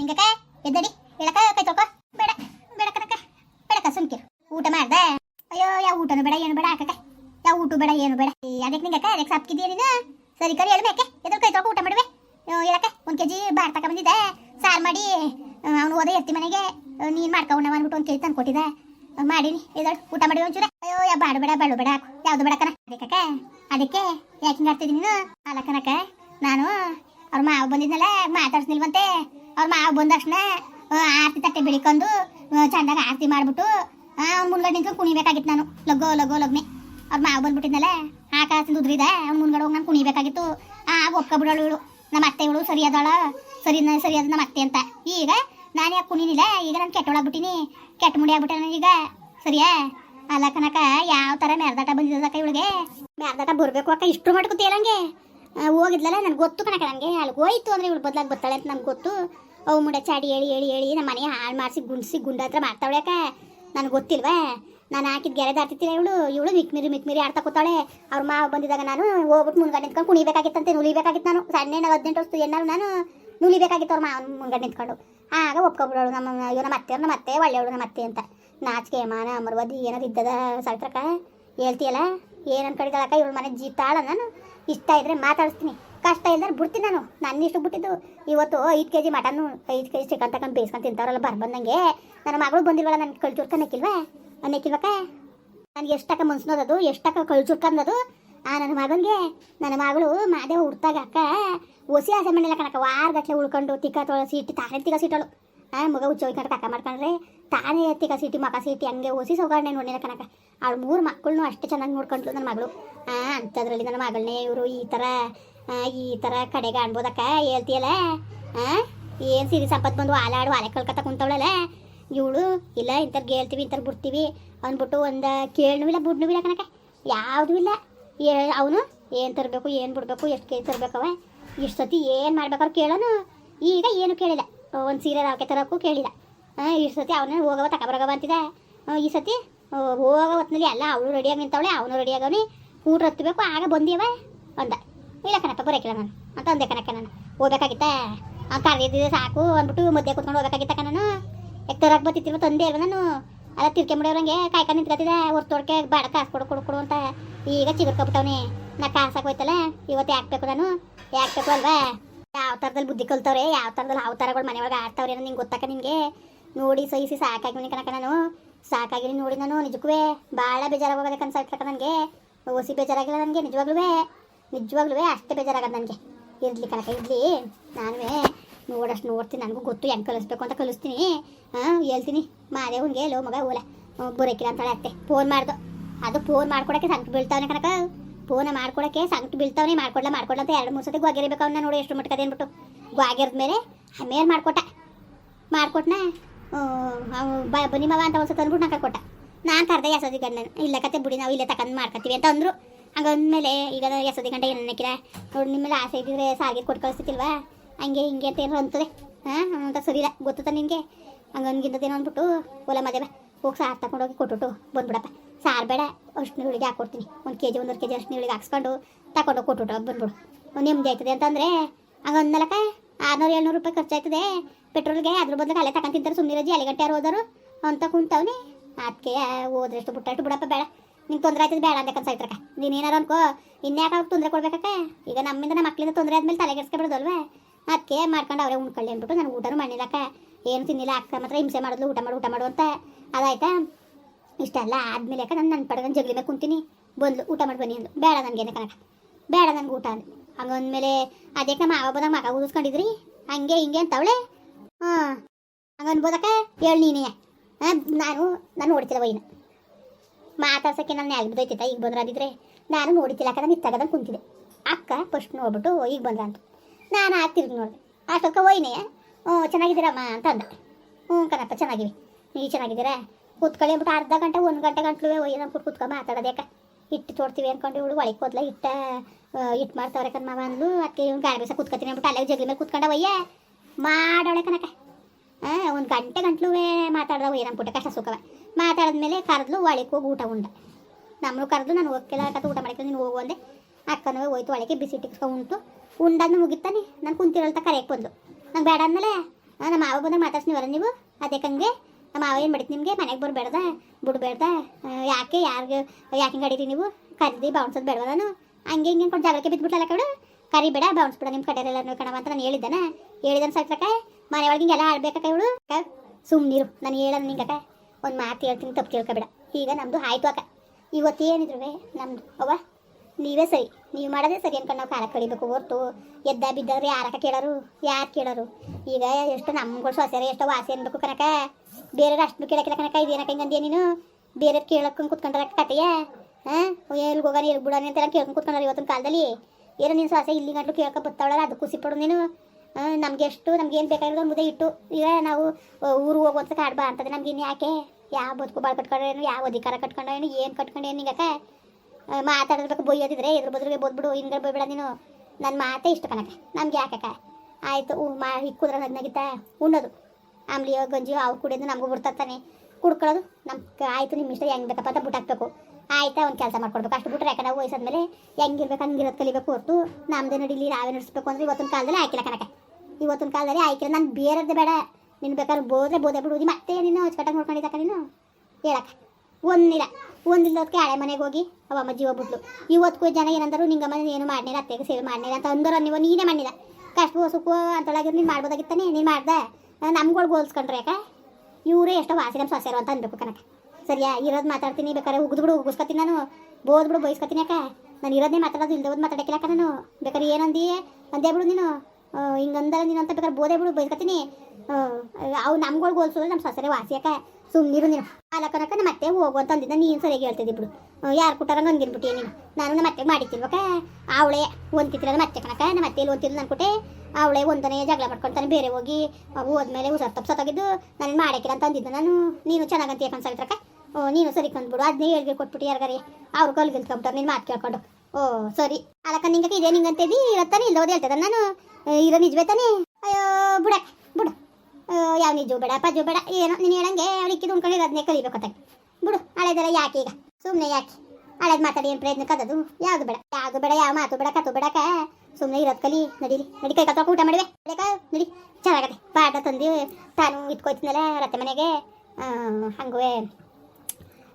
ನಿಂಗಕ ಎದ್ದಡಿ ಹೇಳಕ ಕೈ ತೊಕೋ ಬೇಡ ಬೇಡ ಕನಕ ಬೇಡ ಸುಮ್ಕಿರು ಊಟ ಮಾಡ್ದೆ. ಅಯ್ಯೋ, ಯಾವ ಊಟನು ಬೇಡ, ಏನು ಬೇಡ ಹಾಕಕ ಯಾವ ಊಟ ಬೇಡ, ಏನು ಬೇಡ. ಅದಕ್ಕೆ ನಿಂಗಕ ಅದಕ್ಕೆ ಸಾಪ್ಕಿದೀಯ ನೀನು? ಸರಿ, ಕರಿ ಹೇಳ್ಬೇಕೆ ಎದ್ರ ಕೈ ತೊಕೋ ಊಟ ಮಾಡುವೆ. ಹೇಳಕ ಒಂದು ಕೆ ಜಿ ಬಾರ್ ತಕ ಬಂದಿದ್ದೆ. ಸಾರು ಮಾಡಿ ಅವನು ಓದೇ ಎತ್ತಿ ಮನೆಗೆ. ನೀನು ಮಾಡ್ಕೊಂಡು ಅಂದ್ಬಿಟ್ಟು ಒಂದು ಕೆ ಜಿ ತಂದು ಮಾಡೀನಿ ಎದಳು ಊಟ ಮಾಡಿ ಒಂಚೂರ. ಅಯ್ಯೋ, ಯಾ ಬಾಡು ಬೇಡ ಬೇಡ ಬೇಡ ಹಾಕು. ಯಾವ್ದು ಬೇಡ ಕನ ಅದಕ್ಕೆ ಅದಕ್ಕೆ ಯಾಕೆ ಹಿಂಗೆ ಆಡ್ತಿದ್ದೀನಿ ನೀನು? ಅಲ್ಲ ಕನಕ ನಾನು ಅವ್ರ ಮಾವ ಬಂದಿದ್ನಲ್ಲ ಮಾತಾಡ್ಸ್ನಿಲ್ವಂತೆ ಅವ್ರ ಮಾವ ಬಂದ ತಕ್ಷಣ ಆರತಿ ತಟ್ಟೆ ಬೆಳಿಕೊಂಡು ಚಂದಾಗ ಆರತಿ ಮಾಡ್ಬಿಟ್ಟು ಅವ್ನ ಮುಂದ್ಗಡೆ ನಿಂತ್ಕೊಂಡು ಕುಣಿಬೇಕಾಗಿತ್ತು ನಾನು. ಲಗ್ಗೋ ಲಗ್ಗೋ ಲಗ್ನೆ. ಅವ್ರ ಮಾವ ಬಂದ್ಬಿಟ್ಟಿದ್ನಲ್ಲ, ಆ ಕಾಸಿಂದ ಉದ್ರಿದೆ, ಅವ್ನ ಮುಂದ್ಗಡೆ ಹೋಗಿ ನಾನು ಕುಣಿಬೇಕಾಗಿತ್ತು. ಆಗ ಒಪ್ಕೊಬಿಡೋಳು ಇವಳು. ನಮ್ಮ ಅತ್ತೆ ಇವಳು ಸರಿ ಅದಾಳ ಸರಿ ಸರಿ ಅದ ನಮ್ಮ ಅತ್ತೆ ಅಂತ. ಈಗ ನಾನು ಯಾಕೆ ಕುಣಿನಿಲ್ಲ ಈಗ ನಾನು ಕೆಟ್ಟೊಳಗ್ಬಿಟ್ಟಿನಿ ಕೆಟ್ಟ ಮುಡಿ ಆಗ್ಬಿಟ್ಟೆ ಈಗ? ಸರಿಯಾ? ಅಲ್ಲ ಕನಕ ಯಾವ ಥರ ಮೆರ್ದಾಟ ಬಂದಿದ್ದಕ್ಕ ಇವಳಿಗೆ? ಮೆರ್ದಾಟ ಬರಬೇಕು ಅಕ್ಕ ಇಷ್ಟು ಮಾಡ್ಕೊತೀಯಲ್ಲಂಗೆ ಹೋಗಿದ್ಲಲ್ಲ, ನನಗೆ ಗೊತ್ತು ಕಣಕ ನನಗೆ ಅಲ್ಲಿ ಹೋಯ್ತು ಅಂದ್ರೆ ಇವಳು ಬದಲಾಗಿ ಬರ್ತಾಳೆ ಅಂತ ನಮ್ಗೆ ಗೊತ್ತು. ಅವು ಮುಡ ಚಾಡಿ ಹೇಳಿ ಹೇಳಿ ಹೇಳಿ ನಮ್ಮ ಮನೆ ಹಾಳು ಮಾಡಿಸಿ ಗುಂಡಿಸಿ ಗುಂಡ ಹತ್ರ ಮಾಡ್ತಾವಳೆ ಯಾಕೆ? ನನಗೆ ಗೊತ್ತಿಲ್ವಾ? ನಾನು ಹಾಕಿದ ಗೆರೆ ದಾಡ್ತಿರ್ತಿಲ್ಲ ಇವಳು. ಇವಳು ಮಿಕ್ಮಿರಿ ಮಿಕ್ಮಿರಿ ಆಡ್ತಾ ಕೂತಾಳೆ. ಅವ್ರ ಮಾವ ಬಂದಿದಾಗ ನಾನು ಹೋಗ್ಬಿಟ್ಟು ಮುಂದ್ಗಡೆ ನಿಂತ್ಕೊಂಡು ಕುಣಿಬೇಕಾಗಿತ್ತಂತೆ, ನುಲಿಬೇಕಾಗಿತ್ತು ನಾನು. ಸಣ್ಣ ಹದಿನೆಂಟು ವರ್ಷ ಏನಾರು ನಾನು. ನುಲಿಬೇಕಾಗಿತ್ತು ಅವ್ರ ಮಾವನ ಮುಂದ್ಗಡೆ ನಿಂತ್ಕೊಂಡು. ಆಗ ಒಪ್ಕೊಬಿಡೋಳು ನಮ್ಮ ಇವ್ ನಮ್ಮ ಅತ್ತೆ ನಮ್ಮ ಅತ್ತೆ, ಒಳ್ಳೆಯವಳು ನಮ್ಮ ಅತ್ತೆ ಅಂತ. ನಾಚಿಕೆ, ಮಾನ, ಅಮರ್ವಾದಿ, ಏನಾದ್ರು ಇದ್ದದ ಸಳ್ತ್ರಕ ಹೇಳ್ತೀಯಲ್ಲ? ಏನು ಅನ್ಕೊಂಡಿದ್ದಾಳಕ್ಕ ಇವಳು ಮನೆ ಜೀತಾಳ ನಾನು? ಇಷ್ಟ ಇದ್ರೆ ಮಾತಾಡಿಸ್ತೀನಿ. ಕಷ್ಟ ಇಲ್ದಾರೆ ಬಿಡ್ತೀನಿ ನಾನು. ನನ್ನ ಇಷ್ಟು ಬಿಟ್ಟಿದ್ದು ಇವತ್ತು ಐದು ಕೆ ಜಿ ಮಟನ್ನು, ಐದು ಕೆ ಜಿ ಚಿಕನ್ ತಗೊಂಡು ಬೇಯಿಸ್ಕೊಂಡು ತಿಂತಾರಲ್ಲ ಬರ್ಬಂದಂಗೆ ನನ್ನ ಮಗಳು ಬಂದಿಲ್ವಲ್ಲ ನನ್ನ ಕಳ್ಚುರ್ಕ ನೆಕ್ಕಿಲ್ವಾ? ನೆಕ್ಕಿಲ್ವಕ್ಕ? ನನಗೆ ಎಷ್ಟಕ್ಕ ಮನ್ಸ್ನೋದದು ಎಷ್ಟಕ್ಕ ಕಳ್ಚುರ್ಕಂದದು ಆ ನನ್ನ ಮಗನಿಗೆ, ನನ್ನ ಮಗಳು ಮಾದೇವ ಹುಡ್ತಾಗ ಅಕ್ಕ, ಒಸಿ ಆಸೆ ಮಾಡಿಲ್ಲ ಕಣಕ್ಕ, ವಾರಗಟ್ಲೆ ಉಳ್ಕೊಂಡು ತಿಕ್ಕ ತೊಳ ಸೀಟಿ, ತಾನೇ ತಿಕ್ಕ ಸೀಟಳು ಆ ಮಗ ಹುಚ್ಚ ಕಣಕ್ಕೆ, ಅಕ್ಕ ಮಾಡ್ಕೊಂಡ್ರೆ ತಾನೇ ತಿಕ್ಕ ಸೀಟಿ, ಮಕ ಸೀಟಿ, ಹಂಗೆ ಒಸಿ ಸೌಗಾರ್ಣೆ ನೋಡಿಲ್ಲ ಕಣಕ್ಕ. ಅವಳು ಮೂರು ಮಕ್ಕಳನ್ನೂ ಅಷ್ಟೇ ಚೆನ್ನಾಗಿ ನೋಡ್ಕೊಂಡ್ಲು ನನ್ನ ಮಗಳು. ಆ, ಅಂಥದ್ರಲ್ಲಿ ನನ್ನ ಮಗಳನ್ನೇ ಇವರು ಈ ಥರ ಈ ಥರ ಕಡೆಗೆ ಅನ್ಬೋದಕ್ಕ? ಹೇಳ್ತಿಯಲ್ಲ? ಏನು ಸಿರಿ ಸಂಪತ್ ಬಂದು ಆಲಾಡು ಆಲೆ ಕಳ್ಕೊತ ಕುಂತವಳಲ್ಲ? ಇವಳು, ಇಲ್ಲ, ಇಂಥರ್ ಗೇಳ್ತೀವಿ, ಇಂಥರ್ ಬಿಡ್ತೀವಿ ಅಂದ್ಬಿಟ್ಟು ಒಂದು ಕೇಳನೂ ಇಲ್ಲ, ಬುಡ್ನೂ ಇಲ್ಲ ಕನಕ ಯಾವುದೂ ಇಲ್ಲ. ಅವನು ಏನು ತರಬೇಕು, ಏನು ಬಿಡಬೇಕು, ಎಷ್ಟು ಕೇಳಿ ತರಬೇಕವ? ಇಷ್ಟು ಸತಿ ಏನು ಮಾಡ್ಬೇಕಾದ್ರೆ ಕೇಳೋನು? ಈಗ ಏನು ಕೇಳಿಲ್ಲ. ಒಂದು ಸೀರೆ ರಾಕೆ ತರೋಕ್ಕೂ ಕೇಳಿಲ್ಲ. ಇಷ್ಟು ಸತಿ ಅವನ ಹೋಗವ ತಗೊಬರಗವ ಅಂತಿದೆ ಈ ಸತಿ ಹೋಗೋ ಹೊತ್ನಲ್ಲಿ ಎಲ್ಲ ಅವಳು ರೆಡಿಯಾಗಿ ನಿಂತವಳೆ, ಅವನು ರೆಡಿಯಾಗವನಿ ಊಟ ಹತ್ತಬೇಕು ಆಗ ಬಂದಿಯವ? ಅಂದ. ಇಲ್ಲ ಕಣಪ್ಪ ಬರೋಕಿಲ್ಲ ನಾನು. ಅಂತ ಅಂದೆ ಕಣಕ್ಕ ನಾನು. ಹೋಗ್ಬೇಕಾಗಿತ್ತ? ಕರೆದಿದ್ದೆ ಸಾಕು ಅಂದ್ಬಿಟ್ಟು ಮಧ್ಯೆ ಕೂತ್ಕೊಂಡು ಹೋಗ್ಬೇಕಾಗಿತ್ತ ನಾನು? ಯಾಕೆ ಬರ್ತಿತ್ತು ಮತ್ತು ತಂದೆ ಅಲ್ವ ನಾನು? ಅಲ್ಲ ತಿರ್ಕೆ ಮುಡಿಯೋರಂಗೆ ಕಾಯ್ಕೊಂಡು ನಿಂತ್ಕೊತಿದ್ದೆ ಹೊರ್ತೋಡ್ಕೆ ಬೇಡ ಕಾಸು ಕೊಡು ಕೊಡು ಕೊಡು ಅಂತ ಈಗ ಚಿಗುರ್ಕೊಬಿಟ್ಟವನಿ. ನಾ ಕಾಸಕ್ಕೆ ಹೋಯ್ತಲ್ಲ ಇವತ್ತು ಯಾಕೆ ಬೇಕು ನಾನು. ಯಾಕೆ ಬೇಕು ಅಲ್ವಾ? ಯಾವ ಥರದಲ್ಲಿ ಬುದ್ಧಿ ಕಲ್ತವ್ರೆ, ಯಾವ ಥರದಲ್ಲಿ ಯಾವ ಥರಗಳು ಮನೆಯೊಳಗೆ ಆಡ್ತಾವ್ರೆ ಅನ್ನೋ ನಿಂಗೆ ಗೊತ್ತಾಕ ನಿನಗೆ? ನೋಡಿ ಸಹಿಸಿ ಸಾಕಾಗಿ ಕಣಕ ನಾನು. ಸಾಕಾಗಿ ನೋಡಿ ನಾನು ನಿಜಕ್ಕೂ ಭಾಳ ಬೇಜಾರಾಗೋಗೋದಕ್ಕೆ ಕನ್ಸಲ್ತಕ್ಕ ನನಗೆ. ಓಸಿ ಬೇಜಾರಾಗಿಲ್ಲ ನನಗೆ ನಿಜವಾಗ್ಲೂ ನಿಜವಾಗ್ಲೂ ಅಷ್ಟೇ ಬೇಜಾರಾಗದ ನನಗೆ. ಇರಲಿ ಕನಕ ಇರಲಿ. ನಾನುವೇ ನೋಡಷ್ಟು ನೋಡ್ತೀನಿ, ನನಗೂ ಗೊತ್ತು ಹೆಂಗೆ ಕಲಿಸ್ಬೇಕು ಅಂತ ಕಲಿಸ್ತೀನಿ. ಹಾಂ, ಹೇಳ್ತೀನಿ. ಮಾದೇವನ್ಗೆ ಲೋ ಮಗ, ಓಲ. ಬರೋಕಿಲ್ಲ ಅಂತಾಳೆ ಅತ್ತೆ. ಫೋನ್ ಮಾಡ್ದು. ಅದು ಫೋನ್ ಮಾಡ್ಕೊಡಕ್ಕೆ ಸಂಕಟ ಬೀಳ್ತಾವನೆ ಕಣಕ. ಫೋನ್ ಮಾಡ್ಕೊಡಕ್ಕೆ ಸಂಕಟ ಬೀಳ್ತಾವನೆ. ಮಾಡ್ಕೊಡ್ಲ ಮಾಡ್ಕೊಡ್ಲ ಅಂತ ಎರಡು ಮೂರು ಸತಿ ಗ್ವಾಗಿರ್ಬೇಕು ಅವನ್ನ ನೋಡಿ ಎಷ್ಟು ಮಟ್ಕದೆ ಅಂದ್ಬಿಟ್ಟು. ಗ್ವಾಗಿರ್ದ ಮೇಲೆ ಆಮೇಲೆ ಮಾಡ್ಕೊಟ್ಟ. ಮಾಡ್ಕೊಟ್ನ ಬನ್ನಿ ಮಗ ಅಂತ ಒಂದು ಸತಿ ಅಂದ್ಬಿಟ್ಟು ನಾನು ಕೊಟ್ಟ ನಾನು ಕರ್ದೆ ಎಸೋದಿ ಗಂಡನ ಇಲ್ಲ ಕತೆ ಬಿಡಿ, ನಾವು ಇಲ್ಲೇ ತಗೊಂಡು ಮಾಡ್ಕೊತೀವಿ ಅಂತ ಅಂದರು. ಹಂಗಂದ್ಮೇಲೆ ಈಗ ಎಸದಿ ಗಂಟೆ ಏನು ಅನ್ನಕ್ಕಿಲ್ಲ ನೋಡಿ ನಿಮ್ಮೆಲ್ಲ ಆಸೆ ಇದ್ದಿದ್ರೆ ಸಾಗಿ ಕೊಟ್ಟು ಕಳಿಸ್ತಿಲ್ವಾ? ಹಂಗೆ ಹಿಂಗೆ ಅಂತ ಏನೋ ಅಂತದೆ ಹಾಂ ಅಂತ ಸರಿ ಇಲ್ಲ ಗೊತ್ತದ ನಿನಗೆ? ಹಂಗನ್ಗಿಂತದೇನೋ ಅಂದ್ಬಿಟ್ಟು ಓಲ ಮದೇವ, ಹೋಗಿ ಸಾರು ತಗೊಂಡೋಗಿ ಕೊಟ್ಟುಟ್ಟು ಬಂದ್ಬಿಡಪ್ಪ. ಸಾರು ಬೇಡ, ಅಷ್ಟು ನೀಳಿಗೆ ಹಾಕ್ಕೊಡ್ತೀನಿ ಒಂದು ಕೆ ಜಿ ಒಂದೂವರೆ ಕೆ ಜಿ ಅಷ್ಟು ನೀಳಿಗೆ ಹಾಕ್ಸ್ಕೊಂಡು ತಗೊಂಡೋಗಿ ಕೊಟ್ಟುಟ್ಟು ಬಂದ್ಬಿಡು. ನೆಮ್ಮದಿ ಆಯ್ತದೆ ಅಂತಂದರೆ ಹಂಗಂದಲಕ್ಕ ಆರುನೂರು, ಏಳ್ನೂರು ರೂಪಾಯಿ ಖರ್ಚಾಯ್ತದೆ. ಪೆಟ್ರೋಲ್ಗೆ ಅದ್ರ ಬದಲಿಗೆ ಅಲ್ಲೇ ತಗೊಂತಿಂತಾರೆ ಸುಮ್ಮನೆ ರಜೆ ಅಲ್ಲಿಗಟ್ಟೆ ಯಾರು ಹೋದರು? ಅಂತ ಕುಂತವ್ನಿ. ಅದಕ್ಕೆ ಹೋದ್ರೆಷ್ಟು ಬಿಟ್ಟಷ್ಟು ಬಿಡಪ್ಪ, ಬೇಡ. ನಿಂಗೆ ತೊಂದರೆ ಆಯ್ತದೆ ಬೇಡ ಅಂತ ಕನ್ಸಾಯ್ತ್ರಕ್ಕ ನೀನು ಏನಾರು ಅನ್ಕೋ ಇನ್ಯಾಕ ಅವ್ರಿಗೆ ತೊಂದರೆ ಕೊಡ್ಬೇಕಕ್ಕ? ಈಗ ನಮ್ಮಿಂದ ನಮ್ಮ ಮಕ್ಳಿಂದ ತೊಂದರೆ ಆದ್ಮೇಲೆ ತಲೆಗೆಡ್ಸ್ಕೊಬಿಡೋದಲ್ವೇ ಅದಕ್ಕೆ ಮಾಡ್ಕೊಂಡು ಅವರೇ ಉಣ್ಕೊಳ್ಳಿ ಅಂದ್ಬಿಟ್ಟು ನನಗೆ ಊಟನೂ ಮಾಡಿಲ್ಲಕ್ಕ ಏನು ತಿನ್ನಿಲ್ಲ, ಅಕ್ಕ ಮಾತ್ರ ಹಿಂಸೆ ಮಾಡಿದ್ಲು, ಊಟ ಮಾಡು ಊಟ ಮಾಡು ಅಂತ. ಅದಾಯ್ತಾ? ಇಷ್ಟೆಲ್ಲ ಆದ್ಮೇಲೆ ಯಾಕೆ ನಾನು ನನ್ನ ಪಡ್ಕೊಂಡು ಜಗಲಿ ಮೇಲೆ ಕುಂತೀನಿ. ಬಂದ್ಲು, ಊಟ ಮಾಡಿ ಬನ್ನಿ ಅಂದು ಬೇಡ ನನಗೇನೆ ಕನಕ ಬೇಡ ನನಗೆ ಊಟ ಅಂದೆ ಹಂಗಂದ್ಮೇಲೆ ಅದಕ್ಕೆ ನಮ್ಮ ಮಾವ ಬಂದಾಗ ಮಗ ಊದಿಸ್ಕೊಂಡಿದ್ರಿ? ಹಂಗೆ ಹಿಂಗೆ ಅಂತವಳೆ? ಹಾಂ. ಹಂಗನ್ಬೋದಕ್ಕ? ಹೇಳಿ ನೀನೇ. ನಾನು ನಾನು ಓಡ್ತಿಲ್ಲ ವೈನ. ಮಾತಾಡ್ಸೋಕ್ಕೆ ನಾನು ಯಾಕೆ ಬಿದ್ದೈತಿತ್ತ ಈಗ ಬಂದ್ರಾದಿದ್ರೆ ನಾನು ನೋಡಿತಿಲ್ಲ ಯಾಕಂದ್ರೆ ನಾನು ಇತ್ತಾಗದಂಗೆ ಕುಂತಿದೆ ಅಕ್ಕ ಫಸ್ಟ್ ನೋಡ್ಬಿಟ್ಟು ಈಗ ಬಂದ್ರ? ಅಂತ ನಾನು ನೋಡಿ ನೋಡಿದೆ. ಅಷ್ಟೊಕ್ಕ ಒಯ್ನೆ. ಹ್ಞೂ, ಚೆನ್ನಾಗಿದ್ದೀರಮ್ಮ? ಅಂತ ಅಂದ. ಹ್ಞೂ ಕಣಪ್ಪ, ಚೆನ್ನಾಗಿವಿ. ನೀವು ಚೆನ್ನಾಗಿದ್ದೀರಾ? ಕೂತ್ಕೊಳ್ಳಿ ಅಂದ್ಬಿಟ್ಟು ಅರ್ಧ ಗಂಟೆ, ಒಂದು ಗಂಟೆ ಗಂಟ್ಲು ಒಯ್ಯನ ನಮ್ಮ ಮಾತಾಡೋದು ಯಾಕೆ? ಇಟ್ಟು ತೋಡ್ತೀವಿ ಅಂದ್ಕೊಂಡು ಇವಳು ಒಳಗೆ ಹೋದ್ಲ. ಇಟ್ಟ ಇಟ್ಟು ಮಾಡ್ತಾವ್ರೆ ಕಣ್ಮ ಮಾವ ಅಂದ್ಲು. ಅದಕ್ಕೆ ಇವ್ನು ಗಾಡಿ ಬೇಸ ಕೂತ್ಕೊತೀನಿ ಅಂದ್ಬಿಟ್ಟು ಅಲ್ಲೇ ಜಗಲಿ ಮೇಲೆ ಕೂತ್ಕೊಂಡ ಒಯ್ಯ. ಮಾಡೋಳೆ ಕನಕ ಹಾಂ ಒಂದು ಗಂಟೆ ಗಂಟ್ಲು ಮಾತಾಡ್ದ ಒಯ್ಯ ನಮ್ಮ ಪುಟ್ಟ ಕಷ್ಟ ಸುಖವ. ಮಾತಾಡಿದ್ಮೇಲೆ ಕರೆದ್ಲು ಒಳಗೆ ಹೋಗಿ ಊಟ ಉಂಡ. ನಮ್ಮನ್ನು ಕರೆದು, ನಾನು ಹೋಗ್ತಿಲ್ಲ ಕತೆ ಊಟ ಮಾಡ್ಕೊಂಡು ನೀನು ಹೋಗು ಅಂದೆ. ಅಕ್ಕನೂ ಹೋಯ್ತು, ಒಳಗೆ ಬಿಸಿ ಇಟ್ಟಿಸ್ಕೊಂಡು ಉಂಟು. ಉಂಡಾದ್ಮೇಲೆ ಮುಗಿತಾನೆ. ನಾನು ಕುಂತಿರಲ್ತ ಕರೆಯಕ್ಕೆ ಬಂದು. ನಂಗೆ ಬೇಡ ಅಂದಮೇಲೆ ನಮ್ಮ ಮಾವ ಬಂದಾಗ ಮಾತಾಡ್ಸ್ನಿವಲ್ಲ ನೀವು. ಅದಕ್ಕಂಗೆ ನಮ್ಮ ಮಾವ ಏನು ಮಾಡಿತ್ತು ನಿಮಗೆ? ಮನೆಗೆ ಬರಬೇಡ್ದ, ಬಿಡಬೇಡ್ದ? ಯಾಕೆ, ಯಾರಿಗೆ, ಯಾಕೆ ಹಿಂಗೆ ನೀವು? ಕರೆದಿ ಬೌನ್ಸೋದು ಬೇಡವ ನಾನು. ಹಂಗೆ ಹಿಂಗೆ ಕೊಟ್ಟು ಜಾಗಕ್ಕೆ ಬಿದ್ದುಬಿಟ್ಟಲ್ಲ ಕಡು. ಕರಿಬೇಡ ಬೌನ್ಸ್ ಬಿಡ ನಿಮ್ಮ ಕಡೆಯಲ್ಲ ಕಣವ ಅಂತ ನಾನು ಹೇಳಿದ್ದಾನೆ. ಹೇಳಿದನ ಸಾಕ್ಲಕ್ಕ ಮನೆ ಒಳಗೆ ಹಿಂಗೆಲ್ಲ ಆಡ್ಬೇಕಕ್ಕ ಇವಳು. ಸುಮ್ಮನಿರು ನಾನು ಹೇಳೋದು ನಿಂಗಕ್ಕ. ಒಂದು ಮಾತು ಹೇಳ್ತೀನಿ, ತಪ್ಪು ತಿಳ್ಕೊಬೇಡ. ಈಗ ನಮ್ಮದು ಆಯ್ತು ಅಕ್ಕ. ಇವತ್ತೇನಿದ್ರು ನಮ್ಮದು ಅವ್ವ, ನೀವೇ ಸರಿ. ನೀವು ಮಾಡೋದೇ ಸರಿ ಅನ್ಕೊಂಡು ನಾವು ಕಾಲ ಕಳಿಬೇಕು ಹೊರ್ತು. ಎದ್ದ ಬಿದ್ದವ್ರು ಯಾರಕ್ಕ ಕೇಳೋರು? ಯಾರು ಕೇಳೋರು? ಈಗ ಎಷ್ಟು ನಮ್ಗಳು ಸೊಸೆರೆ ಎಷ್ಟು ವಾಸಿ ಅನ್ಬೇಕು ಕನಕ ಬೇರೆ ಅಷ್ಟು ಕೇಳಕ್ಕಿಲ್ಲ ಕನಕ ಇದೇನಕ ಹಿಂಗಂದ್ಯ ನೀನು? ಬೇರೆ ಕೇಳಕ್ಕೆ ಕುತ್ಕೊಂಡ್ರ ಕತೆಯ? ಹಾಂ? ಎಲ್ಲಿ ಹೋಗೋಣ ಎಲ್ಲಿ ಬಿಡೋಣ ಅಂತೆಲ್ಲ ಕೇಳ್ಕೊಂಡು ಕುತ್ಕೊಂಡ್ರೆ ಇವತ್ತಿನ ಕಾಲದಲ್ಲಿ? ಏನೋ ನೀನು ಸೊಸೆ ಇಲ್ಲಿ ಗಂಟಲು ಕೇಳ್ಕೊ ಬತ್ತಾವಳಲ್ಲ, ಅದು ಖುಷಿ ಪಡು ನೀನು. ನಮ್ಗೆ ಎಷ್ಟು, ನಮ್ಗೆ ಏನು ಬೇಕಾಗಿರೋದು ಮುದ್ದೆ ಇಟ್ಟು, ಈಗ ನಾವು ಊರು ಹೋಗೋದು ಕಾಡ್ಬಾ ಅಂತದೆ ನಮ್ಗೆ ಇನ್ನು ಯಾಕೆ? ಯಾವ ಬದುಕು ಬಾಳ್ ಕಟ್ಕೊಂಡೇನು ಯಾವ ಅಧಿಕಾರ ಕಟ್ಕೊಂಡೇನು ಏನು ಕಟ್ಕೊಂಡೇನು ನಿಂಗಕ್ಕ ಮಾತಾಡೋದಕ್ಕೆ ಬೊಯ್ಯೋದಿದ್ರೆ ಎದ್ರ ಬದ್ರಿಗೆ ಬೋದ್ಬಿಡು ಹಿಂಗೆ ಬೈಬೇಡ ನೀನು. ನನ್ನ ಮಾತೇ ಇಷ್ಟ ಕನಕ ನಮ್ಗೆ ಯಾಕಕ್ಕ ಆಯಿತು ಹೂ ಮಾ ಇಕ್ಕುದ್ರ ನಗ್ನಗಿತ್ತ? ಉಣ್ಣೋದು. ಆಮ್ಲಿಯೋ ಗಂಜಿಯೋ ಅವ್ರು ಕುಡಿಯೋದು ನಮಗೂ ಬಿಡ್ತಾನೆ ಕುಡ್ಕೊಳ್ಳೋದು ನಮ್ಗೆ ಆಯಿತು ನಿಮ್ಮ ಇಷ್ಟ ಹೆಂಗೆ ಬೇಕಪ್ಪ ಅಂತ ಬಿಟ್ಟಾಕ್ಬೇಕು ಆಯ್ತಾ, ಒಂದು ಕೆಲಸ ಮಾಡ್ಕೊಡ್ಬೇಕು. ಅಷ್ಟು ಬಿಟ್ರೆ ಯಾಕಂದ್ರೆ ನಾವು ವಯಸ್ಸಾದ್ಮೇಲೆ ಹೆಂಗಿರ್ಬೇಕು, ಹಂಗಿರೋದು ಕಲಿಬೇಕು ಹೊರತು. ನಮ್ಮದೇ ನಡೀಲಿ ನಾವೇ ನಡೆಸ್ಬೇಕು ಅಂದ್ರೆ ಇವತ್ತಿನ ಕಾಲದಲ್ಲಿ ಆಯ್ಕಿಲ್ಲ ಕನಕ ಇವತ್ತಿನ ಕಾಲದಲ್ಲಿ ಆಯ್ಕಿಲ್ಲ ನಾನು ಬೇರೆದ್ದು ಬೇಡ. ನಿನ್ನ ಬೇಕಾದ್ರೆ ಬೋದ್ರೆ ಬೋದೆ ಬಿಡುವುದು ಮತ್ತೆ ನೀನು ಅಚ್ಚುಕಟ್ಟಾಗಿ ನೋಡ್ಕೊಂಡಿದ್ದಕ್ಕ ನೀನು? ಹೇಳಕ್ಕ. ಒಂದಿಲ್ಲ. ಒಂದಿಲ್ಲದಕ್ಕೆ ಹಳೆ ಮನೆಗೆ ಹೋಗಿ ಅವಮ್ಮ ಜೀವ ಬಿಟ್ಲು. ಇವತ್ತಿಗೂ ಜನ ಏನಂದರು, ನಿಂಗಮ್ಮ ಏನು ಮಾಡ್ನಿಲ್ಲ, ಅತ್ತೆಗೆ ಸೇವೆ ಮಾಡ್ನಿಲ್ಲ ಅಂತ ಅಂದರು. ನೀವು ನೀನೇ ಮಾಡಿಲ್ಲ ಕಷ್ಟ ಸುಖ ಅಂತೊಳಗೆ ನೀನು ಮಾಡ್ಬೋದಾಗಿತ್ತಾನೆ. ನೀನು ಮಾಡ್ದೆ. ನಮ್ಗಳ್ಗೆ ಹೋಲ್ಸ್ಕೊಂಡ್ರೆ ಯಾಕೆ? ಇವರೇ ಎಷ್ಟೋ ವಾಸಿ ನಮ್ಮ ಸೊಸೆರು ಅಂತ ಅನ್ಬೇಕು ಕನಕ ಸರಿಯಾ? ಇರೋದು ಮಾತಾಡ್ತೀನಿ ಬೇಕಾದ್ರೆ ಉಗಿದ್ಬಿಡು, ಉಗಿಸ್ಕೊತೀನಿ ನಾನು. ಬೋದ್ಬಿಡು ಬಯಸ್ಕೊತೀನಿ ಯಾಕೆ? ನಾನು ಇರೋದನ್ನೇ ಮಾತಾಡೋದು ಇಲ್ಲದೆ ಹೋದ್ ಮಾತಾಡಕ್ಕಿಲ್ಲ ನಾನು? ಬೇಕಾದ್ರೆ ಏನಂದಿ? ಅಂದೇ ಬಿಡು ನೀನು. ಹಿಂಗಂದಲ್ಲ ನೀನು ಅಂತ ಬೇಕಾದ್ರೆ ಬೋದೇ ಬಿಡು ಬಯಸ್ಕೊತೀನಿ ಅವು ನಮ್ಗಳು ಹೋಲ್ಸೋದು ನಮ್ಮ ಸೊಸರೆ ವಾಸಿ ಯಾಕೆ? ಸುಮ್ಮನಿರು ನೀನು. ಅಲ್ಲ ಕನಕ ನಮ್ಮ ಮತ್ತೆ ಹೋಗು ಅಂತ ಅಂದಿದ್ದ ನೀನು ಸರಿಯಾಗಿ ಹೇಳ್ತಿದ್ದೆ ಬಿಡು. ಯಾರು ಕೊಟ್ಟಾರಂಗ ಹಂಗಿನ್ಬಿಟ್ಟು ನೀನು? ನಾನು ನಮ್ಮ ಮತ್ತೆ ಮಾಡಿತ್ತಿಲ್ವಕ ಅವಳೆ ಒಂತಿತ್ತಿರ ಮತ್ತೆ ಕಣಕ ನಮ್ಮ ಮತ್ತೆ ಇಲ್ಲಿ ಅನ್ಕೊಟ್ಟೆ? ಅವಳೆ ಒಂದನೇ ಜಗಳ ಮಾಡ್ಕೊಳ್ತಾನೆ ಬೇರೆ ಹೋಗಿ ಹೋದ್ಮೇಲೆ ಉಸರ್ ನನಗೆ ನಾನು ಮಾಡಕ್ಕಿಲ್ಲ ಅಂತ ಅಂದಿದ್ದೆ ನಾನು. ನೀನು ಚೆನ್ನಾಗಂತೀಯ ಯಾಕಂತ ನೀನು ಸರಿ ಕಂದ್ಬಿಡು. ಅದನ್ನೇ ಹೇಳ್ಗೆ ಕೊಟ್ಬಿಟ್ಟು ಯಾರಿಗಾರಿ. ಅವ್ರು ಕಲ್ಗೆ ನಿಲ್ತ್ಕೊಂಬಿಟ್ಟಾರೆ ನೀನು ಮಾತು ಕೇಳ್ಕೊಂಡು. ಓ, ಸರಿ. ಅಲ್ಲಕ್ಕ ನಿಂಗೆ ಇದೆ ನಿಂಗಂತೇದಿ ಇರತ್ತಾನೆ ಇಲ್ಲೋದು ಹೇಳ್ತದ ನಾನು ಇರೋ ನಿಜವೇ ತಾನೇ ಅಯ್ಯೋ, ಬುಡ, ಬಿಡು. ಯಾವ ನಿಜವು ಬೇಡ ಪಜ್ಜು ಬೇಡ, ಏನೋ ನೀನು ಹೇಳಂಗೆ ಅವಳಿಕ್ಕಿದ್ದು ಉಂಡ್ಕೊಂಡಿರೋ ಅದನ್ನೇ ಕಲಿಬೇಕು ಅಂತ ಬಿಡು, ಹಳೆದೆಲ್ಲ ಯಾಕೆ ಈಗ? ಸುಮ್ಮನೆ ಯಾಕೆ? ಹಳೇದು ಮಾತಾಡಿ, ಏನು ಪ್ರಯತ್ನ ಕದದು? ಯಾವುದು ಬೇಡ ಯಾವುದು ಬೇಡ, ಯಾವ ಮಾತು ಬೇಡ ಕತ್ತು ಬೇಡಕ ಸುಮ್ಮನೆ ಇರೋದು ಕಲಿ ನಡೀಲಿ ನಡಿ ಕೈ ಕಲ್ತ ಊಟ ಮಾಡಿವೆ. ಬೇಕ ನಡಿ. ಚೆನ್ನಾಗದೆ, ಪಾಠ ತಂದು ತಾನು ಇಟ್ಕೊಯ್ತೀನಲ್ಲ ರತ್ತೆ ಮನೆಗೆ. ಹಂಗುವೆ.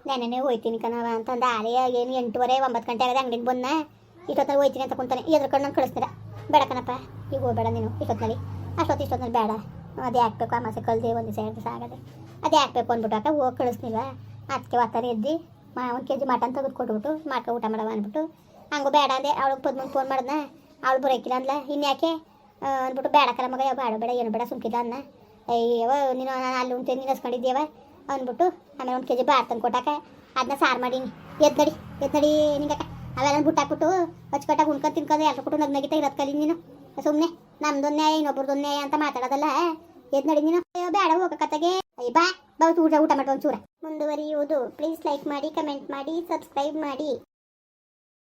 ನೆನ್ನೆ ಹೋಯ್ತೀನಿ ಕಣವ ಅಂತಂದು. ಆಲೆ ಏನು ಎಂಟೂವರೆ ಒಂಬತ್ತು ಗಂಟೆ ಆಗದೆ ಅಂಗಡಿಗೆ ಬಂದ ಇಷ್ಟೊತ್ತಲ್ಲಿ ಹೋಯ್ತೀನಿ ಅಂತ ಕುಂತಾನೆ. ಎದ್ರಕೊಂಡು ನಂಗೆ ಕಳಿಸ್ತೀರ. ಬೇಡ ಕಣಪ್ಪ ಈಗ ಹೋಗ್ಬೇಡ ನೀನು ಇಷ್ಟೊತ್ತಿನಲ್ಲಿ ಅಷ್ಟೊತ್ತು ಇಷ್ಟೊತ್ತಿನಲ್ಲಿ ಬೇಡ. ಅದೇ ಹಾಕ್ಬೇಕು ಮಾಸೆ ಕಲ್ದೆ ಒಂದು ದಿವಸ ಎರಡು ದಿವಸ ಆಗದೆ. ಅದೇ ಹಾಕ್ಬೇಕು ಅಂದ್ಬಿಟ್ಟಾಕ ಹೋಗಿ ಕಳಿಸ್ನಿಲ್ವ ಅದಕ್ಕೆ ಒತ್ತಾರೆ ಎದ್ದು ಮಾ ಒಂದು ಕೆ ಜಿ ಮಟನ್ ತೆಗೆದು ಕೊಟ್ಬಿಟ್ಟು ಮಾಡ್ಕೊ ಊಟ ಮಾಡವ ಅಂದ್ಬಿಟ್ಟು. ಹಂಗೆ ಬೇಡ ಅಂದೆ. ಅವಳಿಗೆ ಪದ್ಮ ಫೋನ್ ಮಾಡ್ದ ಅವಳು ಬರೋಕಿಲ್ಲ ಅಂದ್ಲ. ಇನ್ಯಾಕೆ ಆ, ಅಂದ್ಬಿಟ್ಟು ಬೇಡ ಕರ ಮಗ ಯಾವ ಬೇಡ ಬೇಡ ಏನು ಬೇಡ ಸುಮ್ಕಿಲ್ಲ ಅನ್ನ ಅಯ್ಯವ ನೀನು ನಾನು ಅಲ್ಲಿ ಉಂಟು ನೀನು ಹಸ್ಕೊಂಡಿದ್ದೀಯವ ಅಂದ್ಬಿಟ್ಟು ಆಮೇಲೆ ಒಂದು ಕೆ ಜಿ ಬಾರ್ ತಂದು ಕೊಟ್ಟಾಕ ಅದನ್ನ ಸಾರು ಮಾಡೀನಿ. ಎದ್ ನಡಿ ಎದ್ ನಡಿ ನಿಂಗಕ್ಕ. ಅವೆಲ್ಲ ಬುಟ್ಟಾಕ್ಬಿಟ್ಟು ಅಚ್ಚುಕಟ್ಟಾಗಿ ಉಣ್ಕೊಂಡು ತಿನ್ಕೊಂಡು ಎಲ್ಲರೂ ಕೊಟ್ಟು ನಗ್ನಗಿತ ಇರೋದು ಕಲಿ ನೀನು. ಸುಮ್ಮನೆ ನಮ್ದು ನ್ಯಾಯ ಅಂತ ಮಾತಾಡೋದಲ್ಲ. ಎದ್ ನಡಿ ನೀನು. ಅಯ್ಯೋ, ಬೇಡ ಹೋಗಕತ್ತಾಗೆ ಅಯ್ಯ, ಬಾ ಬಾ, ಊಟ ಊಟ ಮಾಡಿ ಒಂಚೂರ. ಮುಂದುವರಿಯುವುದು. ಪ್ಲೀಸ್ ಲೈಕ್ ಮಾಡಿ ಕಮೆಂಟ್ ಮಾಡಿ ಸಬ್ಸ್ಕ್ರೈಬ್ ಮಾಡಿ.